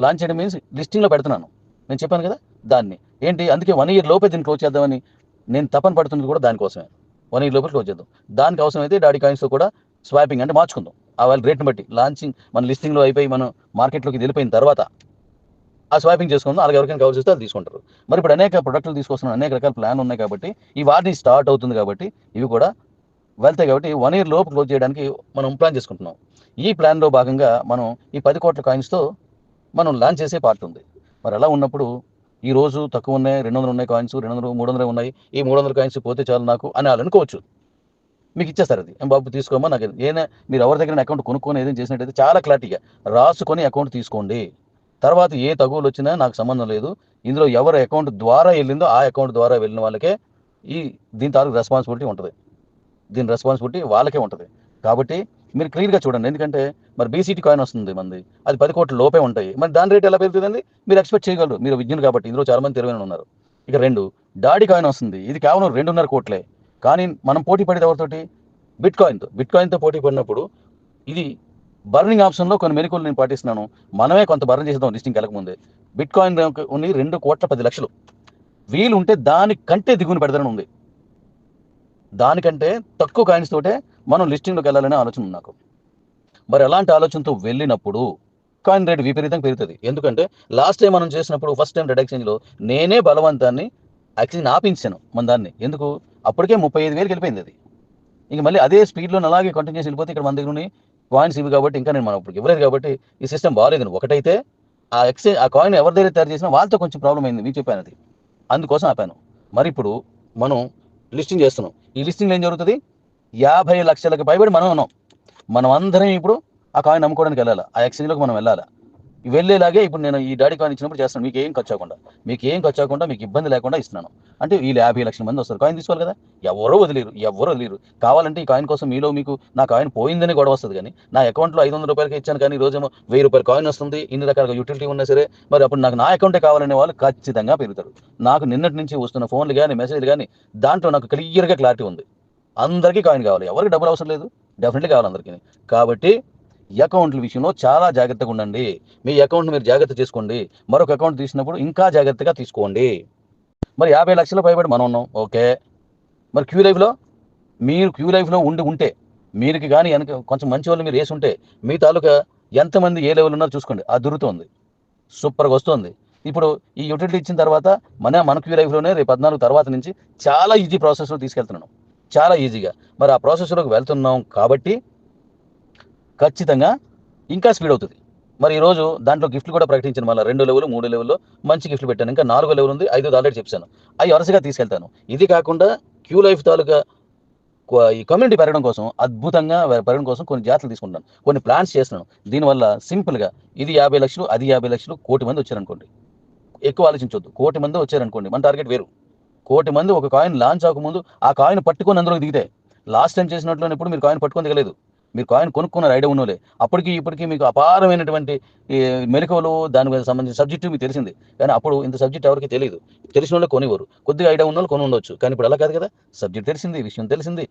లాంచ్ చేయడం మీన్స్ లిస్టింగ్లో పెడుతున్నాను. నేను చెప్పాను కదా? దాన్ని. ఏంటి? అందుకే వన్ ఇయర్ లోపే దీన్ని క్లోజ్ చేద్దామని నేను తపన పడుతున్నది కూడా దానికోసమే వన్ ఇయర్ లోపల క్లోజ్ చేద్దాం. దానికి అవసరమైతే డాడీ కాయిన్స్తో కూడా స్వాపింగ్ అంటే మార్చుకుందాం. ఆ వాళ్ళ రేట్ని బట్టి. లాంచింగ్ మన లిస్టింగ్లో అయిపోయి మనం మార్కెట్లోకి వెళ్ళిపోయిన తర్వాత ఆ స్వాపింగ్ చేసుకుందాం అలాగే ఎవరికైనా కవర్ చేస్తే అది తీసుకుంటారు. మరి ఇప్పుడు అనేక ప్రొడక్ట్లు తీసుకొస్తున్న అనేక రకాల ప్లాన్ ఉన్నాయి కాబట్టి ఈ వార్ని స్టార్ట్ అవుతుంది కాబట్టి ఇవి కూడా వెళ్తాయి కాబట్టి వన్ ఇయర్ లోపు క్లోజ్ చేయడానికి మనం ప్లాన్ చేసుకుంటున్నాం. ఈ ప్లాన్లో భాగంగా మనం ఈ పది కోట్ల కాయిన్స్తో మనం లాంచ్ చేసే పార్ట్ ఉంది. మరి అలా ఉన్నప్పుడు ఈ రోజు తక్కువ ఉన్నాయి రెండు వందలు ఉన్నాయి కాయిన్స్ రెండు వందలు మూడు వందలు ఉన్నాయి. ఈ మూడు వందల కాయిన్స్ పోతే చాలు నాకు అని వాళ్ళు అనుకోవచ్చు. మీకు ఇచ్చేస్తారు అది. ఏం బాబు తీసుకోమా నాకు ఏదైనా మీరు ఎవరి దగ్గర అకౌంట్ కొనుక్కొని ఏదైనా చేసినట్టయితే చాలా క్లారిటీగా రాసుకొని అకౌంట్ తీసుకోండి. తర్వాత ఏ తగువులు వచ్చినా నాకు సంబంధం లేదు. ఇందులో ఎవరి అకౌంట్ ద్వారా వెళ్ళిందో ఆ అకౌంట్ ద్వారా వెళ్ళిన వాళ్ళకే ఈ దీని తాలూకు రెస్పాన్సిబిలిటీ ఉంటుంది. దీని రెస్పాన్సిబిలిటీ వాళ్ళకే ఉంటుంది. కాబట్టి మీరు క్లియర్గా చూడండి. ఎందుకంటే మరి బీసీటీ కాయిన్ వస్తుంది మంది. అది పది కోట్ల లోపే ఉంటాయి. మరి దాని రేట్ ఎలా పెరుగుతుందండి? మీరు ఎక్స్పెక్ట్ చేయగలరు. మీరు విజ్ఞులు కాబట్టి ఇందులో చాలా మంది తెలివైన ఉన్నారు. ఇక రెండు డాడీ కాయిన్ వస్తుంది. ఇది కేవలం రెండున్నర కోట్లే. కానీ మనం పోటీ పడేది ఎవరితోటి? బిట్ కాయిన్తో బిట్ కాయిన్తో పోటీ పడినప్పుడు ఇది బర్నింగ్ ఆప్షన్లో కొన్ని మెరుకులు నేను పాటిస్తున్నాను. మనమే కొంత బర్న్ చేసేద్దాం లిస్టింగ్ వెళ్ళకముందే. బిట్ కాయిన్ ఉన్నాయి రెండు కోట్ల పది లక్షలు. వీలు ఉంటే దానికంటే దిగుని పెడతానని ఉంది. దానికంటే తక్కువ కాయిన్స్ తోటే మనం లిస్టింగ్లోకి వెళ్ళాలనే ఆలోచన ఉంది నాకు. మరి అలాంటి ఆలోచనతో వెళ్ళినప్పుడు కాయిన్ రేట్ విపరీతంగా పెరుగుతుంది. ఎందుకంటే లాస్ట్ టైం మనం చేసినప్పుడు ఫస్ట్ టైం రెడ్ ఎక్స్చేంజ్లో నేనే బలవంతాన్ని ఎక్స్చేంజ్ ఆపించాను మన దాన్ని. ఎందుకు? అప్పటికే ముప్పై ఐదు వేలకు వెళ్ళిపోయింది అది. ఇంక మళ్ళీ అదే స్పీడ్లో అలాగే కంటిన్యూస్ వెళ్ళిపోతే ఇక్కడ మన దగ్గర ఉన్నాయి కాయిన్స్ ఇవి కాబట్టి ఇంకా నేను మనం ఇప్పుడు ఇవ్వలేదు కాబట్టి ఈ సిస్టమ్ బాగాలేదు ఒకటైతే ఆ ఎక్సే ఆ కాయిన్ ఎవరి దగ్గర తయారు చేసినా వాళ్ళతో కొంచెం ప్రాబ్లం అయింది. మీకు చెప్పాను అది. అందుకోసం ఆపాను. మరి ఇప్పుడు మనం లిస్టింగ్ చేస్తున్నాం. ఈ లిస్టింగ్ ఏం జరుగుతుంది? యాభై లక్షలకు పైబడి మనం ఉన్నాం. మనం అందరం ఇప్పుడు ఆ కాయిన్ అమ్ముకోవడానికి వెళ్ళాలి? ఆ ఎక్స్చేంజ్లోకి మనం వెళ్ళాలి? వెళ్ళేలాగే ఇప్పుడు నేను ఈ డాడీ కాయిన్ ఇచ్చినప్పుడు చేస్తాను. మీకు ఏం ఖర్చు అవ్వకుండా మీకు ఏం ఖర్చు అవ్వకుండా మీకు ఇబ్బంది లేకుండా ఇస్తున్నాను. అంటే వీళ్ళు యాభై లక్షల మంది వస్తారు. కాయిన్ తీసుకోవాలి కదా? ఎవరో వదిలేరు ఎవరో వదిలేరు. కావాలంటే ఈ కాయిన్ కోసం మీలో మీకు నా కాయిన్ పోయిందని గొడవ వస్తుంది కానీ నా అకౌంట్లో ఐదు వందల రూపాయలకి ఇచ్చాను కానీ ఈ రోజేమో వెయ్యి రూపాయల కాయిన్ వస్తుంది. ఇన్ని రకాల యూటిలిటీ ఉన్నా సరే మరి అప్పుడు నాకు నా అకౌంటే కావాలనే వాళ్ళు ఖచ్చితంగా పెరుగుతారు. నాకు నిన్నటి నుంచి వస్తున్న ఫోన్లు కానీ మెసేజ్లు కానీ దాంట్లో నాకు క్లియర్గా క్లారిటీ ఉంది. అందరికీ కాయిన్ కావాలి. ఎవరికి డబ్బులు అవసరం లేదు. డెఫినెట్లీ కావాలి అందరికీ. కాబట్టి అకౌంట్ల విషయంలో చాలా జాగ్రత్తగా ఉండండి. మీ అకౌంట్ మీరు జాగ్రత్త చేసుకోండి. మరొక అకౌంట్ తీసినప్పుడు ఇంకా జాగ్రత్తగా తీసుకోండి. మరి యాభై లక్షల పైబడి మనం ఉన్నాం. ఓకే. మరి క్యూ లైఫ్లో మీరు క్యూ లైఫ్లో ఉండి ఉంటే మీరుకి కానీ వెనక కొంచెం మంచి వాళ్ళు మీరు వేసి ఉంటే మీ తాలూకా ఎంతమంది ఏ లెవెల్ ఉన్నారో చూసుకోండి. అది దొరుకుతుంది. సూపర్గా వస్తుంది. ఇప్పుడు ఈ యూటిలిటీ ఇచ్చిన తర్వాత మన మన క్యూ లైఫ్లోనే రేపు పద్నాలుగు తర్వాత నుంచి చాలా ఈజీ ప్రాసెస్లో తీసుకెళ్తున్నాను. చాలా ఈజీగా. మరి ఆ ప్రాసెస్లోకి వెళ్తున్నాం కాబట్టి ఖచ్చితంగా ఇంకా స్పీడ్ అవుతుంది. మరి ఈరోజు దాంట్లో గిఫ్ట్లు కూడా ప్రకటించాను మళ్ళీ రెండు లెవెల్ మూడు లెవెల్లో మంచి గిఫ్ట్లు పెట్టాను. ఇంకా నాలుగో లెవెల్ ఉంది ఐదు ఆల్రెడీ చెప్పాను. అవి వరుసగా తీసుకెళ్తాను. ఇది కాకుండా క్యూ లైఫ్ తాలూకా ఈ కమ్యూనిటీ పెరగడం కోసం అద్భుతంగా పెరగడం కోసం కొన్ని జాతరలు తీసుకుంటాను కొన్ని ప్లాన్స్ చేస్తున్నాను. దీనివల్ల సింపుల్గా ఇది యాభై లక్షలు అది యాభై లక్షలు కోటి మంది వచ్చారనుకోండి. ఎక్కువ ఆలోచించొద్దు. కోటి మంది వచ్చారనుకోండి. మన టార్గెట్ వేరు. కోటి మంది ఒక కాయిన్ లాంచ్ అవ్వకముందు ఆ కాయిన్ పట్టుకొని అందులోకి దిగితే లాస్ట్ టైం చేసినట్లు ఇప్పుడు మీరు కాయిన్ పట్టుకొని దిగలేదు. మీరు కాయిన్ కొనుక్కున్నారు ఐడియా ఉన్నోలే. అప్పటికి ఇప్పటికి మీకు అపారమైనటువంటి మెలకువలు దానికి సంబంధించిన సబ్జెక్టు మీకు తెలిసింది. కానీ అప్పుడు ఇంత సబ్జెక్ట్ ఎవరికి తెలియదు. తెలిసిన వాళ్ళు కొనివ్వరు కొద్దిగా ఐడియా ఉన్న వాళ్ళు కొని ఉండొచ్చు. కానీ ఇప్పుడు అలా కాదు కదా. సబ్జెక్ట్ తెలిసింది విషయం తెలిసింది.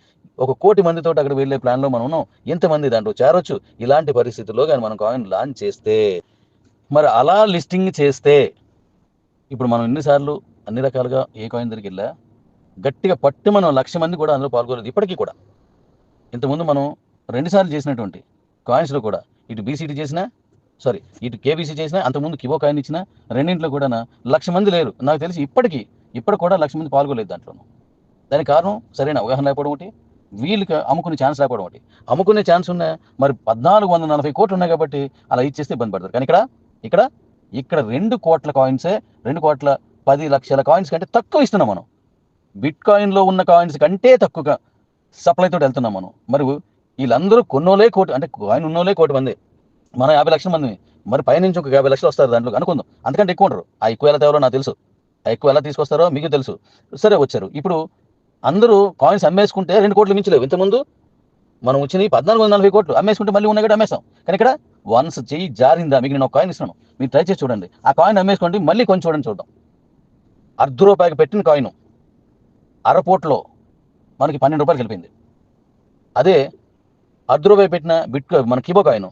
ఒక కోటి మందితో అక్కడ వెళ్ళే ప్లాన్లో మనం ఉన్నాం. ఎంతమంది దాంట్లో చేరొచ్చు? ఇలాంటి పరిస్థితుల్లో కానీ మనం కాయిన్ లాంచ్ చేస్తే మరి అలా లిస్టింగ్ చేస్తే ఇప్పుడు మనం ఎన్నిసార్లు అన్ని రకాలుగా ఏ కాయిన్ దగ్గరికి వెళ్ళా? గట్టిగా పట్టి మనం లక్ష మంది కూడా అందులో పాల్గొలేదు. ఇప్పటికీ కూడా. ఇంతకుముందు మనం రెండుసార్లు చేసినటువంటి కాయిన్స్లో కూడా ఇటు బీసీటీ చేసినా సారీ ఇటు కేబీసీ చేసినా అంతకుముందు కివో కాయిన్ ఇచ్చినా రెండింటిలో కూడా లక్ష మంది లేరు. నాకు తెలిసి ఇప్పటికీ ఇప్పటికి కూడా లక్ష మంది పాల్గొలేదు దాంట్లోనూ. దానికి కారణం సరైన అవగాహన లేకపోవడం ఒకటి వీళ్ళకి అమ్ముకునే ఛాన్స్ లేకపోవడం ఒకటి. అమ్ముకునే ఛాన్స్ ఉన్న మరి పద్నాలుగు వందల నలభై కోట్లు ఉన్నాయి కాబట్టి అలా ఇచ్చేస్తే ఇబ్బంది పడతారు. కానీ ఇక్కడ ఇక్కడ ఇక్కడ రెండు కోట్ల కాయిన్సే రెండు కోట్ల పది లక్షల కాయిన్స్ కంటే తక్కువ ఇస్తున్నాం మనం. బిట్ కాయిన్లో ఉన్న కాయిన్స్ కంటే తక్కువగా సప్లై తోటి వెళ్తున్నాం మనం. మరి వీళ్ళందరూ కొన్నోలే కోటి అంటే కాయిన్ ఉన్నోలే కోటి మంది. మన యాభై లక్షల మంది మరి పైనుంచి ఒక యాభై లక్షలు వస్తారు దాంట్లో అనుకుందాం. అందుకంటే ఎక్కువ ఉంటారు ఆ ఎక్కువ ఎలా తేవాలో నాకు తెలుసు. ఆ ఎక్కువ ఎలా తీసుకొస్తారో మీకు తెలుసు. సరే వచ్చారు. ఇప్పుడు అందరూ కాయిన్స్ అమ్మేసుకుంటే రెండు కోట్లు మించలేవు. ఇంతకుముందు మనం వచ్చినవి పద్నాలుగు వందల నలభై కోట్లు. అమ్మేసుకుంటే మళ్ళీ ఉన్నాయి కూడా అమ్మేస్తాం. కానీ ఇక్కడ వన్స్ చెయ్యి జారిందా? మీకు నేను ఒక కాయిన్ ఇస్తున్నాను. మీరు ట్రై చేసి చూడండి. ఆ కాయిన్ అమ్మేసుకోండి మళ్ళీ కొంచెం చూడండి చూద్దాం. అర్ధ రూపాయకి పెట్టిన కాయిన్ అరపోట్లో మనకి పన్నెండు రూపాయలు కలిపింది అదే అర్ధ రూపాయి పెట్టిన బిట్ మన కిబో కాయిన్.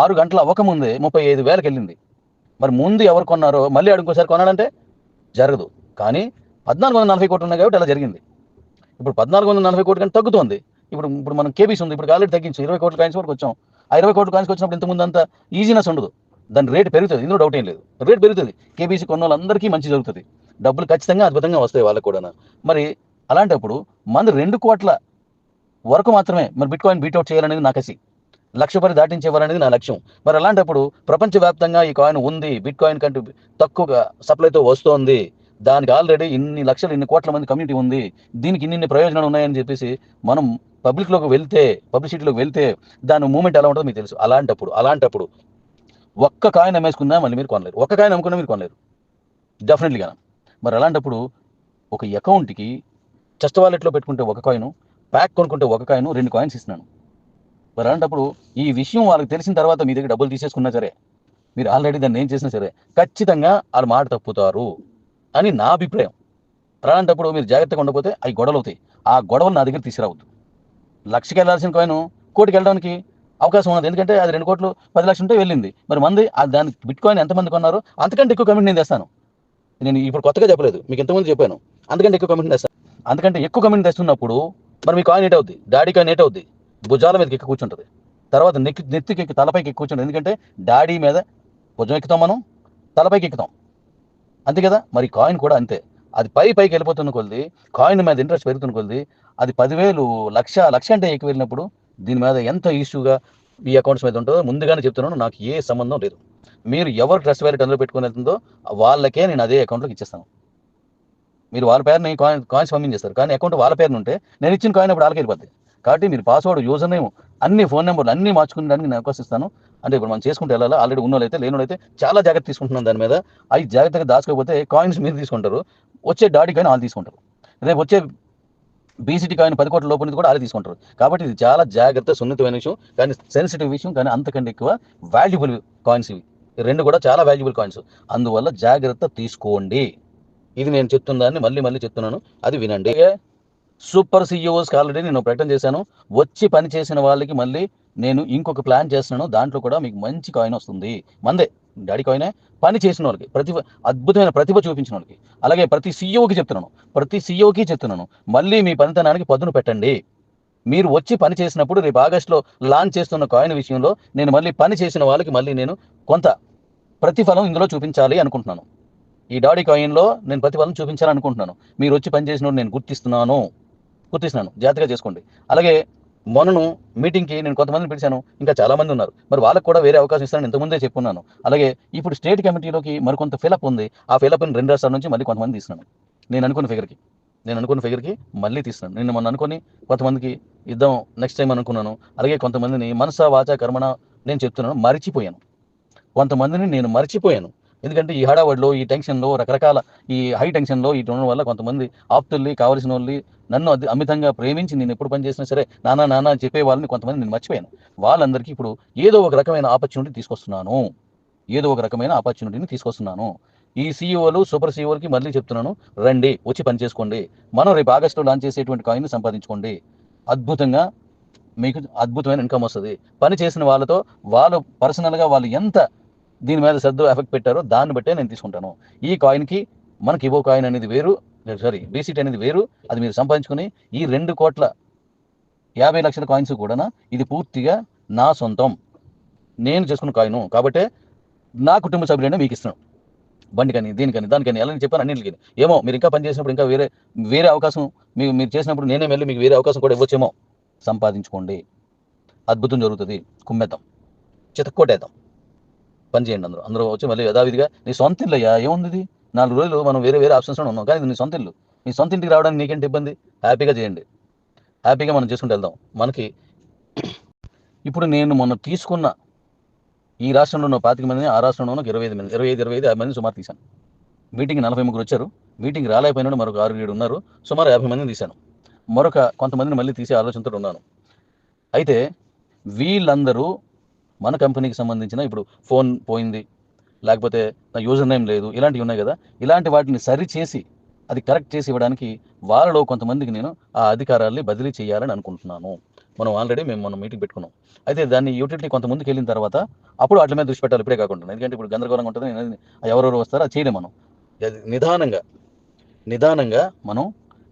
ఆరు గంటలు అవ్వకముందే ముప్పై ఐదు వేలకు వెళ్ళింది. మరి ముందు ఎవరు కొన్నారో మళ్ళీ అడుగుకోసారి కొనాలంటే జరగదు. కానీ పద్నాలుగు వందల నలభై కోట్లు ఉన్నాయి కాబట్టి అలా జరిగింది. ఇప్పుడు పద్నాలుగు వందల నలభై కోట్లు కంటే తగ్గుతుంది. ఇప్పుడు ఇప్పుడు మనం కేబీస్ ఉంది. ఇప్పుడు ఆల్రెడీ తగ్గించు. ఇరవై కోట్ల కాయిన్స్ వరకు వచ్చాం. ఆ ఇరవై కోట్ల కాయిన్స్ వచ్చినప్పుడు ఇంత ముందు అంత ఈజీనెస్ ఉండదు. దాని రేట్ పెరుగుతుంది. ఇందులో డౌట్ ఏం లేదు. రేట్ పెరుగుతుంది. కేబీసీ కొన్న వాళ్ళందరికీ మంచి జరుగుతుంది. డబ్బులు ఖచ్చితంగా అద్భుతంగా వస్తాయి వాళ్ళకు కూడా మరి అలాంటప్పుడు మన రెండు కోట్ల వరకు మాత్రమే మరి బిట్ కాయిన్ బీట్అవుట్ చేయాలనేది నా కసి. లక్ష పరి దాటించేవాలనేది నా లక్ష్యం. మరి అలాంటప్పుడు ప్రపంచవ్యాప్తంగా ఈ కాయిన్ ఉంది బిట్ కాయిన్ కంటే తక్కువగా సప్లైతో వస్తోంది. దానికి ఆల్రెడీ ఇన్ని లక్షలు ఇన్ని కోట్ల మంది కమ్యూనిటీ ఉంది. దీనికి ఇన్ని ఇన్ని ప్రయోజనాలు ఉన్నాయని చెప్పేసి మనం పబ్లిక్లోకి వెళ్తే పబ్లిసిటీలోకి వెళ్తే దాని మూమెంట్ ఎలా ఉంటుందో మీకు తెలుసు. అలాంటప్పుడు అలాంటప్పుడు ఒక్క కాయిన్ అమ్మేసుకున్నా మళ్ళీ మీరు కొనలేరు. ఒక్క కాయిన్ అమ్ముకున్నా మీరు కొనలేరు. డెఫినెట్లీగా మరి అలాంటప్పుడు ఒక అకౌంట్కి చెస్ట్ వాలెట్లో పెట్టుకుంటే ఒక కాయిన్ ప్యాక్ కొనుక్కుంటే ఒక కాయిన్ రెండు కాయిన్స్ ఇస్తున్నాను. మరి అలాంటప్పుడు ఈ విషయం వాళ్ళకి తెలిసిన తర్వాత మీ దగ్గర డబ్బులు తీసేసుకున్నా సరే మీరు ఆల్రెడీ దాన్ని ఏం చేసినా సరే ఖచ్చితంగా వాళ్ళు మాట తప్పుతారు అని నా అభిప్రాయం. అలాంటప్పుడు మీరు జాగ్రత్తగా ఉండకపోతే అవి గొడవలు అవుతాయి. ఆ గొడవలు నా దగ్గర తీసుకురావద్దు. లక్షకి వెళ్ళాల్సిన కాయిన్ కోటికి వెళ్ళడానికి అవకాశం ఉన్నది. ఎందుకంటే అది రెండు కోట్లు పది లక్షలు ఉంటే వెళ్ళింది. మరి మంది ఆ దాని బిట్ కాయిన్ ఎంతమంది కొన్నారో? అంతకంటే ఎక్కువ కమిట్ నేను తెస్తాను. నేను ఇప్పుడు కొత్తగా చెప్పలేదు. మీకు ఎంతమంది చెప్పాను? అంతకంటే ఎక్కువ కమిట్ తెస్తాను అందుకంటే ఎక్కువ కమిట్ తెస్తున్నప్పుడు మరి మీ కాయిన్ ఎట్ అవుద్ది డాడీ కాయిన్ ఎట్ అవుద్ది భుజాల మీదకి ఎక్కి కూర్చుంటుంది. తర్వాత నెక్కి నెత్తికి ఎక్కి తలపైకి ఎక్కి కూర్చుంటుంది. ఎందుకంటే డాడీ మీద భుజం ఎక్కుతాం మనం తలపైకి ఎక్కుతాం. అంతే కదా? మరి కాయిన్ కూడా అంతే. అది పై పైకి వెళ్ళిపోతున్న కొద్ది కాయిన్ మీద ఇంట్రెస్ట్ పెరుగుతున్న కొద్ది అది పదివేలు లక్ష లక్ష అంటే ఎక్కి వెళ్ళినప్పుడు దీని మీద ఎంత ఇష్యూగా ఈ అకౌంట్స్ మీద ఉంటుందో ముందుగానే చెప్తున్నాను. నాకు ఏ సంబంధం లేదు. మీరు ఎవరు ట్రస్ట్ వ్యాలెట్ అందులో పెట్టుకుని వెళ్తుందో వాళ్ళకే నేను అదే అకౌంట్లోకి ఇచ్చేస్తాను. మీరు వాళ్ళ పేరుని కాయిన్ కాయిన్స్ పంపించేస్తారు. కానీ అకౌంట్ వాళ్ళ పేరుని ఉంటే నేను ఇచ్చిన కాయిన్ అప్పుడు వాళ్ళకి వెళ్ళిపోద్ది. కాబట్టి మీరు పాస్వర్డ్ యూజర్ నేమ్ అన్ని ఫోన్ నెంబర్లు అన్ని మార్చుకునేదానికి నేను అవకాశం ఇస్తాను. అంటే ఇప్పుడు మనం చేసుకుంటే వెళ్ళాలి? ఆల్రెడీ ఉన్న అయితే లేని అయితే చాలా జాగ్రత్త తీసుకుంటున్నాను దాని మీద. అవి జాగ్రత్తగా దాచుకోకపోతే కాయిన్స్ మీరు తీసుకుంటారు. వచ్చే డాడీ కాయిన్ వాళ్ళు తీసుకుంటారు. రేపు వచ్చే బీసీటీ కాయిన్ పది కోట్ల లోపు కూడా వాళ్ళు తీసుకుంటారు. కాబట్టి ఇది చాలా జాగ్రత్త సున్నితమైన విషయం. కానీ సెన్సిటివ్ విషయం కానీ అంతకంటే ఎక్కువ వాల్యుబుల్ కాయిన్స్ ఇవి. రెండు కూడా చాలా వాల్యుబుల్ కాయిన్స్ అందువల్ల జాగ్రత్త తీసుకోండి. ఇది నేను చెప్తున్న దాన్ని మళ్ళీ మళ్ళీ చెప్తున్నాను. అది వినండి. సూపర్ సిఇఓస్కి ఆల్రెడీ నేను ప్రకటన చేశాను. వచ్చి పని చేసిన వాళ్ళకి మళ్ళీ నేను ఇంకొక ప్లాన్ చేస్తున్నాను. దాంట్లో కూడా మీకు మంచి కాయిన్ వస్తుంది. మందే. డాడీ కాయినే పని చేసిన వాళ్ళకి. ప్రతిభ అద్భుతమైన ప్రతిభ చూపించిన వాళ్ళకి. అలాగే ప్రతి సీఈఓకి చెప్తున్నాను. ప్రతి సీఈఓకి చెప్తున్నాను. మళ్ళీ మీ పనితనానికి పదును పెట్టండి. మీరు వచ్చి పని చేసినప్పుడు రేపు ఆగస్టులో లాంచ్ చేస్తున్న కాయిన్ విషయంలో నేను మళ్ళీ పని చేసిన వాళ్ళకి మళ్ళీ నేను కొంత ప్రతిఫలం ఇందులో చూపించాలి అనుకుంటున్నాను. ఈ డాడీ కాయిన్లో నేను ప్రతిఫలం చూపించాలనుకుంటున్నాను. మీరు వచ్చి పనిచేసిన నేను గుర్తిస్తున్నాను. గుర్తిస్తున్నాను. జాగ్రత్తగా చేసుకోండి. అలాగే మొన్నను మీటింగ్కి నేను కొంతమందిని పిలిచాను. ఇంకా చాలామంది ఉన్నారు. మరి వాళ్ళకి కూడా వేరే అవకాశం ఇస్తానని ఇంతకుముందే చెప్పున్నాను. అలాగే ఇప్పుడు స్టేట్ కమిటీలోకి మరికొంత ఫిలప్ ఉంది. ఆ ఫిలప్ని రెండు రాష్ట్రాల నుంచి మళ్ళీ కొంతమంది తీస్తున్నాను. నేను అనుకున్న ఫిగర్కి. నేను అనుకున్న ఫిగర్కి మళ్ళీ తీస్తున్నాను. నేను మొన్న అనుకుని కొంతమందికి ఇద్దాం నెక్స్ట్ టైం అనుకున్నాను. అలాగే కొంతమందిని మనసా వాచ కర్మణ నేను చెప్తున్నాను. మరిచిపోయాను. కొంతమందిని నేను మర్చిపోయాను. ఎందుకంటే ఈ హడావడిలో ఈ టెన్షన్లో రకరకాల ఈ హై టెన్షన్లో ఈ ఉండడం వల్ల కొంతమంది ఆప్తుల్ని కావలసిన వాళ్ళని నన్ను అది అమితంగా ప్రేమించి నేను ఎప్పుడు పని చేసినా సరే నానా నానా చెప్పే వాళ్ళని కొంతమంది నేను మర్చిపోయాను. వాళ్ళందరికీ ఇప్పుడు ఏదో ఒక రకమైన ఆపర్చునిటీ తీసుకొస్తున్నాను. ఏదో ఒక రకమైన ఆపర్చునిటీని తీసుకొస్తున్నాను. ఈ సీఈఓలు సూపర్ సీఈఓలకి మళ్ళీ చెప్తున్నాను రండి వచ్చి పని చేసుకోండి. మనం రేపు ఆగస్టులో లాంచ్ చేసేటువంటి కాయిన్ సంపాదించుకోండి. అద్భుతంగా మీకు అద్భుతమైన ఇన్కమ్ వస్తుంది. పని చేసిన వాళ్ళతో వాళ్ళు పర్సనల్గా వాళ్ళు ఎంత దీని మీద శ్రద్ధ ఎఫెక్ట్ పెట్టారో దాన్ని బట్టే నేను తీసుకుంటాను. ఈ కాయిన్కి మనకి ఇవో కాయిన్ అనేది వేరు సారీ బీసీటీ అనేది వేరు అది మీరు సంపాదించుకుని ఈ రెండు కోట్ల యాభై లక్షల కాయిన్స్ కూడా ఇది పూర్తిగా నా సొంతం. నేను చేసుకున్న కాయిను కాబట్టి నా కుటుంబ సభ్యులైనా మీకు ఇస్తున్నాను. కానీ దీనికని దానికని ఎలా నేను చెప్పాను అన్నింటికి. ఏమో మీరు ఇంకా పని చేసినప్పుడు ఇంకా వేరే వేరే అవకాశం మీరు మీరు చేసినప్పుడు నేనే వెళ్ళి మీకు వేరే అవకాశం కూడా ఇవ్వచ్చేమో. సంపాదించుకోండి. అద్భుతం జరుగుతుంది. కుమ్మెద్దాం. చితక్కోటేద్దాం. పని చేయండి అందరూ. అందరూ వచ్చి మళ్ళీ యథావిధిగా నీ సొంత ఇల్లు అయ్యా ఏముంది ఇది? నాలుగు రోజులు మనం వేరే వేరే ఆప్షన్స్ ఉన్నాం. కానీ నీ సొంత ఇల్లు. నీ సొంత ఇంటికి రావడానికి నీకేంటి ఇబ్బంది? హ్యాపీగా చేయండి. హ్యాపీగా మనం చేసుకుంటూ వెళ్దాం. మనకి ఇప్పుడు నేను మొన్న తీసుకున్న ఈ రాష్ట్రంలో ఉన్న పాతిక మంది ఆ రాష్ట్రంలో ఉన్న ఇరవై ఐదు మంది ఇరవై ఐదు ఇరవై ఐదు యాభై మంది సుమారు తీశాను. మీటింగ్ నలభై ముగ్గురు వచ్చారు. మీటింగ్ రాలేకపోయినా మరొక ఆరు ఏడు ఉన్నారు. సుమారు యాభై మందిని తీశాను. మరొక కొంతమందిని మళ్ళీ తీసే ఆలోచనతో ఉన్నాను. అయితే వీళ్ళందరూ మన కంపెనీకి సంబంధించిన ఇప్పుడు ఫోన్ పోయింది లేకపోతే నా యూజర్ నేమ్ లేదు ఇలాంటివి ఉన్నాయి కదా. ఇలాంటి వాటిని సరి చేసి అది కరెక్ట్ చేసి ఇవ్వడానికి వాళ్ళలో కొంతమందికి నేను ఆ అధికారాల్ని బదిలీ చేయాలని అనుకుంటున్నాను. మనం ఆల్రెడీ మేము మనం మీటింగ్ పెట్టుకున్నాం. అయితే దాన్ని యూటిలిటీ కొంత ముందుకు వెళ్ళిన తర్వాత అప్పుడు వాటి మీద దృష్టి పెట్టాలి ఇప్పుడే కాకుండా. ఎందుకంటే ఇప్పుడు గందరగోళంగా ఉంటుంది ఎవరెవరు వస్తారో అది చేయలేం మనం. నిదానంగా నిదానంగా మనం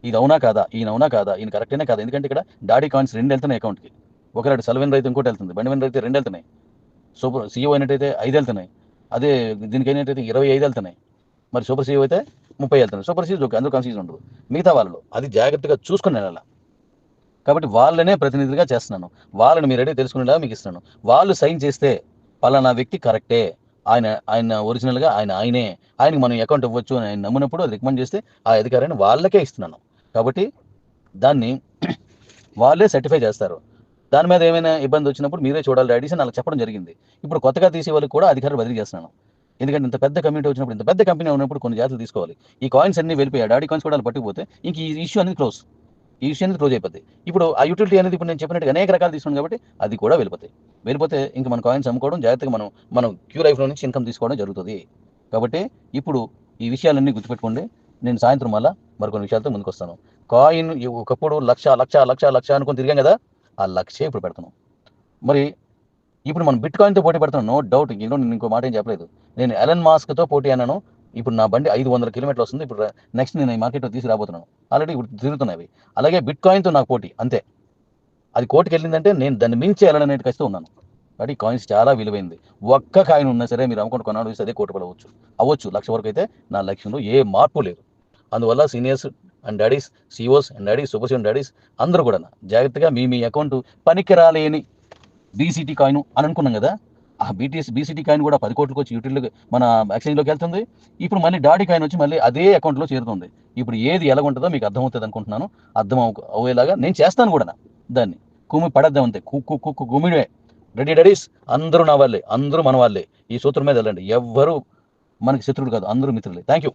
ఇది అవునా కాదా ఈయన అవునా కాదా ఈయన కరెక్టేనే కాదా? ఎందుకంటే ఇక్కడ డాడీ కాయిన్స్ రెండు వెళ్తున్నాయి అకౌంట్కి. ఒకరాడు సెలవెన్ రైతు ఇంకోటి వెళ్తుంది బండి రైతు రెండు వెళ్తున్నాయి. సూపర్ సీఓ అయినట్టయితే ఐదు వెళ్తున్నాయి. అదే దీనికి అయినట్టయితే ఇరవై ఐదు వెళ్తున్నాయి. మరి సూపర్ సీఓ అయితే ముప్పై వెళ్తున్నాయి. సూపర్ సీజ్ ఓకే అందులో కన్ఫ్యూజన్ ఉండదు. మిగతా వాళ్ళు అది జాగ్రత్తగా చూసుకుని వెళ్ళాలి. కాబట్టి వాళ్ళనే ప్రతినిధులుగా చేస్తున్నాను. వాళ్ళని మీరు రెడీ తెలుసుకునేలా మీకు ఇస్తున్నాను. వాళ్ళు సైన్ చేస్తే పలానా వ్యక్తి కరెక్టే. ఆయన ఆయన ఒరిజినల్గా ఆయన ఆయనే. ఆయనకి మనం అకౌంట్ ఇవ్వచ్చు అని ఆయన నమ్మినప్పుడు అది రికమెండ్ చేస్తే ఆ అధికారాన్ని వాళ్ళకే ఇస్తున్నాను. కాబట్టి దాన్ని వాళ్ళే సర్టిఫై చేస్తారు. దాని మీద ఏమైనా ఇబ్బంది వచ్చినప్పుడు మీరే చూడాలి డాడీస్ అని అలా చెప్పడం జరిగింది. ఇప్పుడు కొత్తగా తీసే వాళ్ళకి కూడా అధికారులు బదిలీ చేస్తున్నాను. ఎందుకంటే ఇంత పెద్ద కమ్యూనిటీ వచ్చినప్పుడు ఇంత పెద్ద కంపెనీ ఉన్నప్పుడు కొన్ని జాగ్రత్తలు తీసుకోవాలి. ఈ కాయిన్స్ అన్ని వెళ్ళిపోయాయి. డాడీ కాయిన్స్ కూడా వాళ్ళు పట్టుకుపోతే ఇంక ఈ ఇష్యూ అనేది క్లోజ్ ఈ ఇష్యూ అనేది క్లోజ్ అయిపోద్ది. ఇప్పుడు ఆ యూటిలిటీ అనేది ఇప్పుడు నేను చెప్పినట్టుగా అనేక రకాలు తీసుకున్నాను కాబట్టి అది కూడా వెళ్ళిపోతాయి. వెళ్ళిపోతే ఇంక మన కాయిన్స్ అమ్ముకోవడం జాగ్రత్తగా మనం మనం క్యూ లైఫ్లో నుంచి ఇన్కమ్ తీసుకోవడం జరుగుతుంది. కాబట్టి ఇప్పుడు ఈ విషయాలన్నీ గుర్తుపెట్టుకోండి. నేను సాయంత్రం మళ్ళా మరికొన్ని విషయాలతో ముందుకు వస్తాను కాయిన్ ఒకప్పుడు లక్ష లక్ష లక్ష లక్ష అనుకుని తిరిగాం కదా? ఆ లక్షే ఇప్పుడు పెడుతున్నాం. మరి ఇప్పుడు మనం బిట్ కాయిన్తో పోటీ పెడుతున్నాం. No doubt. ఇంకో నేను ఇంకో మాట ఏం చెప్పలేదు. నేను ఎలన్ మాస్క్తో పోటీ అన్నాను. ఇప్పుడు నా బండి ఐదు వందల కిలోమీటర్లు వస్తుంది. ఇప్పుడు నెక్స్ట్ నేను ఈ మార్కెట్లో తీసుకురాబోతున్నాను. ఆల్రెడీ ఇప్పుడు తిరుగుతున్నాయి అలాగే బిట్ కాయిన్తో నాకు పోటీ. అంతే. అది కోటికి వెళ్ళిందంటే నేను దాన్ని మించి వెళ్ళాలనే కసితో ఉన్నాను. కాబట్టి కాయిన్స్ చాలా విలువైంది. ఒక్క కాయిన్ ఉన్నా సరే మీరు అమ్ముకుంటూ కొన్నాడు అదే కోటి పడవచ్చు అవ్వచ్చు. లక్ష వరకు అయితే నా లక్ష్యంలో ఏ మార్పు లేదు. అందువల్ల seniors and daddies COs and daddies super senior daddies అందరూ కూడా జాగ్రత్తగా మీ మీ అకౌంట్ పనికి రాలేని బీసీటీ కాయిన్ అని అనుకున్నాం కదా? ఆ బీటీఎస్ బీసీటీ కాయిన్ కూడా పది కోట్లకు వచ్చి యూటిల్ మన ఎక్స్చేంజ్లోకి వెళ్తుంది. ఇప్పుడు మళ్ళీ డాడీ కాయిన్ వచ్చి మళ్ళీ అదే అకౌంట్లో చేరుతుంది. ఇప్పుడు ఏది ఎలా ఉంటుందో మీకు అర్థమవుతుంది అనుకుంటున్నాను. అర్థం అవ్వేలాగా నేను చేస్తాను కూడా దాన్ని. కుమి పడద్దాం అంతే. కుక్కు కుక్కు కు గుమిడే రెడీ డడీస్ అందరూ నా వాళ్ళే. అందరూ మన వాళ్ళే. ఈ సూత్రం మీద వెళ్ళండి. ఎవ్వరూ మనకి శత్రువులు కాదు. అందరూ మిత్రులే. Thank you